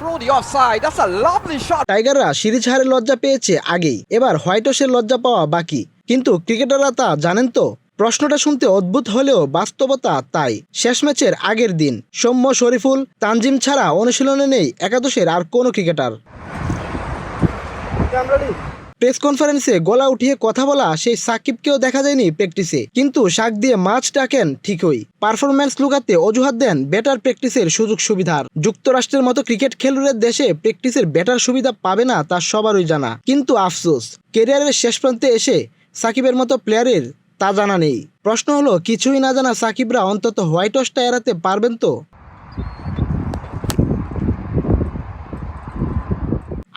through the offside. That's a lovely shot. টাইগাররা series হারে লজ্জা পেয়েছে আগেই। এবার হোয়াইট হাউসের লজ্জা পাওয়া বাকি। কিন্তু ক্রিকেটাররা তা জানেন তো? প্রশ্নটা শুনতে অদ্ভুত হলেও বাস্তবতা তাই। শেষ ম্যাচের আগের দিন। সৌম্য শরীফুল তানজিম ছাড়া অনুশীলনে নেই একাদশের আর কোনো ক্রিকেটার। প্রেস কনফারেন্সে গলা উঠিয়ে কথা বলা সেই সাকিবকেও দেখা যায়নি প্র্যাকটিসে। কিন্তু শাক দিয়ে মাছ ডাকেন ঠিকই। পারফরম্যান্স লুকাতে অজুহাত দেন বেটার প্র্যাকটিসের সুযোগ সুবিধার। যুক্তরাষ্ট্রের মতো ক্রিকেট খেলুড়ের দেশে প্র্যাকটিসের বেটার সুবিধা পাবে না তা সবারই জানা। কিন্তু আফসোস কেরিয়ারের শেষ প্রান্তে এসে সাকিবের মতো প্লেয়ারের তা জানা নেই। প্রশ্ন হলো, কিছুই না জানা সাকিবরা অন্তত হোয়াইট হাউসটা এড়াতে পারবেন তো?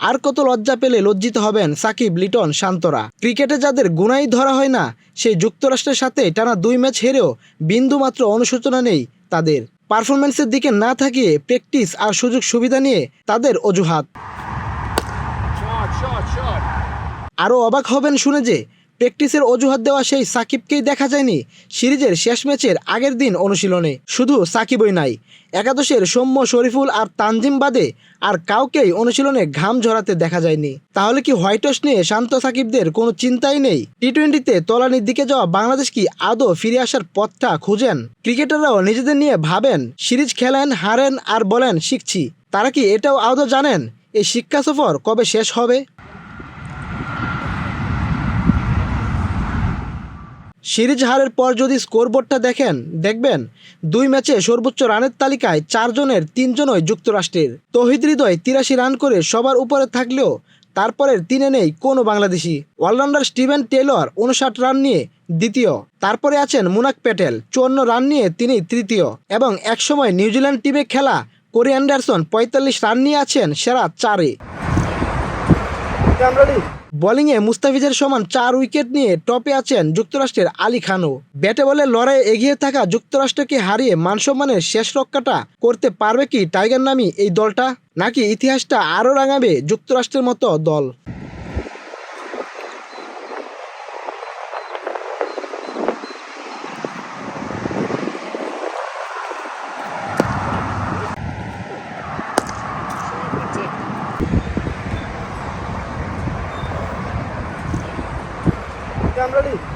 আর কত লজ্জা পেলে লজ্জিত হবেন সাকিব, লিটন, শান্তরা। ক্রিকেটে যাদের গুণাই ধরা হয় না, সেই যুক্তরাষ্ট্রের সাথে টানা দুই ম্যাচ হেরেও বিন্দুমাত্র অনুশোচনা নেই তাদের। পারফরমেন্সের দিকে না থাকিয়ে প্র্যাকটিস আর সুযোগ সুবিধা নিয়ে তাদের অজুহাত। আরও অবাক হবেন শুনে যে প্র্যাকটিসের অজুহাত দেওয়া সেই সাকিবকেই দেখা যায়নি সিরিজের শেষ ম্যাচের আগের দিন অনুশীলনে। শুধু সাকিবই নাই, একাদশের সৌম্য, শরীফুল আর তানজিম বাদে আর কাউকেই অনুশীলনে ঘাম ঝরাতে দেখা যায়নি। তাহলে কি হোয়াইট নিয়ে শান্ত সাকিবদের কোনো চিন্তাই নেই? টি টোয়েন্টিতে তলানির দিকে যাওয়া বাংলাদেশ কি আদৌ ফিরে আসার পথটা খুঁজেন? ক্রিকেটাররাও নিজেদের নিয়ে ভাবেন, সিরিজ খেলেন, হারেন আর বলেন শিখছি। তারা কি এটাও আদৌ জানেন? এই শিক্ষা সফর কবে শেষ হবে? সিরিজ হারের পর যদি স্কোরবোর্ডটা দেখেন, দেখবেন দুই ম্যাচে সর্বোচ্চ রানের তালিকায় চারজনের তিনজনই যুক্তরাষ্ট্রের। তহিদ হৃদয় তিরাশি রান করে সবার উপরে থাকলেও তারপরের তিনে নেই কোনো Bangladeshi. All rounder Steven Taylor উনষাট রান নিয়ে দ্বিতীয়। তারপরে আছেন মুনাক প্যাটেল, চুয়ান্ন রান নিয়ে তিনি তৃতীয়। এবং একসময় নিউজিল্যান্ড টিমে খেলা কোরি অ্যান্ডারসন পঁয়তাল্লিশ রান নিয়ে আছেন সেরা চারে। বোলিংয়ে মুস্তাফিজের সমান চার উইকেট নিয়ে টপে আছেন যুক্তরাষ্ট্রের আলী খানও। ব্যাটে বলে লড়াই এগিয়ে থাকা যুক্তরাষ্ট্রকে হারিয়ে মানসম্মানের শেষ রক্ষাটা করতে পারবে কি টাইগার নামি এই দলটা? নাকি ইতিহাসটা আরও রাঙাবে যুক্তরাষ্ট্রের মতো দল? Shot,